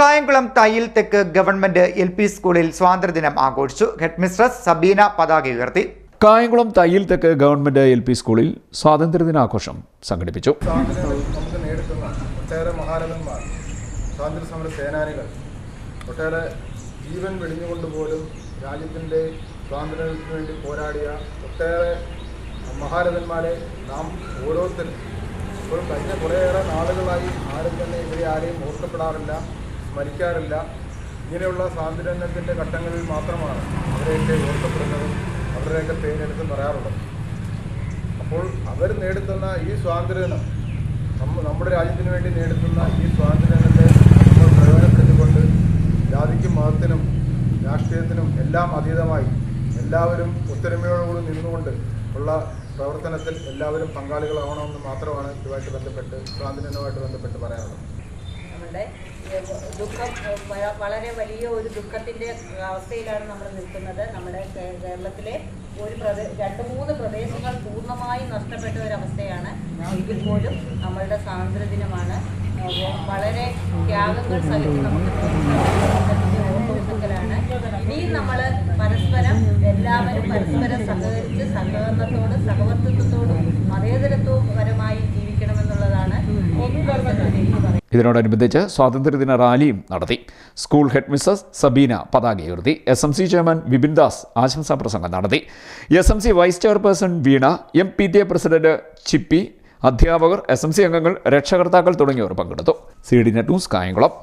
കായംകുളം തയ്യിൽ തെക്ക് government L P സ്കൂളിൽ സ്വാതന്ത്ര്യദിനം ആഘോഷിച്ചു. ഹെഡ്മിസ്ട്രസ് സബീന പതാക ഉയർത്തി. കായംകുളം തയ്യിൽ തെക്ക് ഗവൺമെന്റ് എൽ പി സ്കൂളിൽ സ്വാതന്ത്ര്യദിനാഘോഷം സംഘടിപ്പിച്ചു. സ്വാതന്ത്ര്യം നമുക്ക് നേടിത്തുന്ന ഒട്ടേറെ മഹാരഥന്മാർ സ്വാതന്ത്ര്യ സമര സേനാനികൾ ഒട്ടേറെ ജീവൻ വെടിഞ്ഞുകൊണ്ട് പോലും രാജ്യത്തിന്റെ സ്വാതന്ത്ര്യത്തിന് വേണ്ടി പോരാടിയ ഒട്ടേറെ മഹാരഥന്മാരെ നാം ഓരോരുത്തരും. ഇപ്പോൾ കഴിഞ്ഞ കുറേയേറെ നാളുകളായി ആരും തന്നെ ഇവരെ ആരെയും ഓർക്കപ്പെടാറില്ല. സ്മരിക്കാറില്ല ഇങ്ങനെയുള്ള സ്വാതന്ത്ര്യത്തിന്റെ ഘട്ടങ്ങളിൽ മാത്രമാണ് അവരെയൊക്കെ ഓർക്കപ്പെടുന്നതും അവരുടെയൊക്കെ പേരെടുത്ത് പറയാറുള്ളത്. അപ്പോൾ അവർ നേടുത്തുന്ന ഈ സ്വാതന്ത്ര്യദിനം നമ്മ നമ്മുടെ രാജ്യത്തിന് വേണ്ടി നേടുത്തുന്ന ഈ സ്വാതന്ത്ര്യദിനത്തെ നമ്മൾ പ്രയോജനപ്പെടുത്തിക്കൊണ്ട് ജാതിക്കും മതത്തിനും രാഷ്ട്രീയത്തിനും എല്ലാം അതീതമായി എല്ലാവരും ഒത്തൊരുമയോടുകൂടി നിന്നുകൊണ്ട് ഉള്ള പ്രവർത്തനത്തിൽ എല്ലാവരും പങ്കാളികളാവണമെന്ന് മാത്രമാണ് ഇതുമായിട്ട് ബന്ധപ്പെട്ട് സ്വാതന്ത്ര്യവുമായിട്ട് ബന്ധപ്പെട്ട് പറയാനുള്ളത് നമ്മുടെ ദുഃഖം വളരെ വലിയ ഒരു ദുഃഖത്തിന്റെ അവസ്ഥയിലാണ് നമ്മൾ നിൽക്കുന്നത്. നമ്മുടെ കേരളത്തിലെ ഒരു പ്രദേ രണ്ട് മൂന്ന് പ്രദേശങ്ങൾ പൂർണമായും നഷ്ടപ്പെട്ട ഒരവസ്ഥയാണ് എങ്കിൽ പോലും നമ്മളുടെ സ്വാതന്ത്ര്യ ദിനമാണ്. വളരെ ത്യാഗങ്ങൾ സഹിച്ച് നമുക്ക് ഇനിയും നമ്മൾ പരസ്പരം എല്ലാവരും പരസ്പരം സഹകരിച്ച് സഹകരണത്തോടും സഹവർത്തിത്വത്തോടും മതേതരത്വവും ഇതിനോടനുബന്ധിച്ച് സ്വാതന്ത്ര്യദിന റാലിയും നടത്തി. സ്കൂൾ ഹെഡ് മിസ്സസ് സബീന പതാക ഉയർത്തി. S M C chairman Bipin Das ആശംസാ പ്രസംഗം നടത്തി. S M C vice chairperson Veena M P T A president Chippi അധ്യാപകർ എസ് എം സി അംഗങ്ങൾ രക്ഷകർത്താക്കൾ തുടങ്ങിയവർ പങ്കെടുത്തു. C D net news Kayamkulam.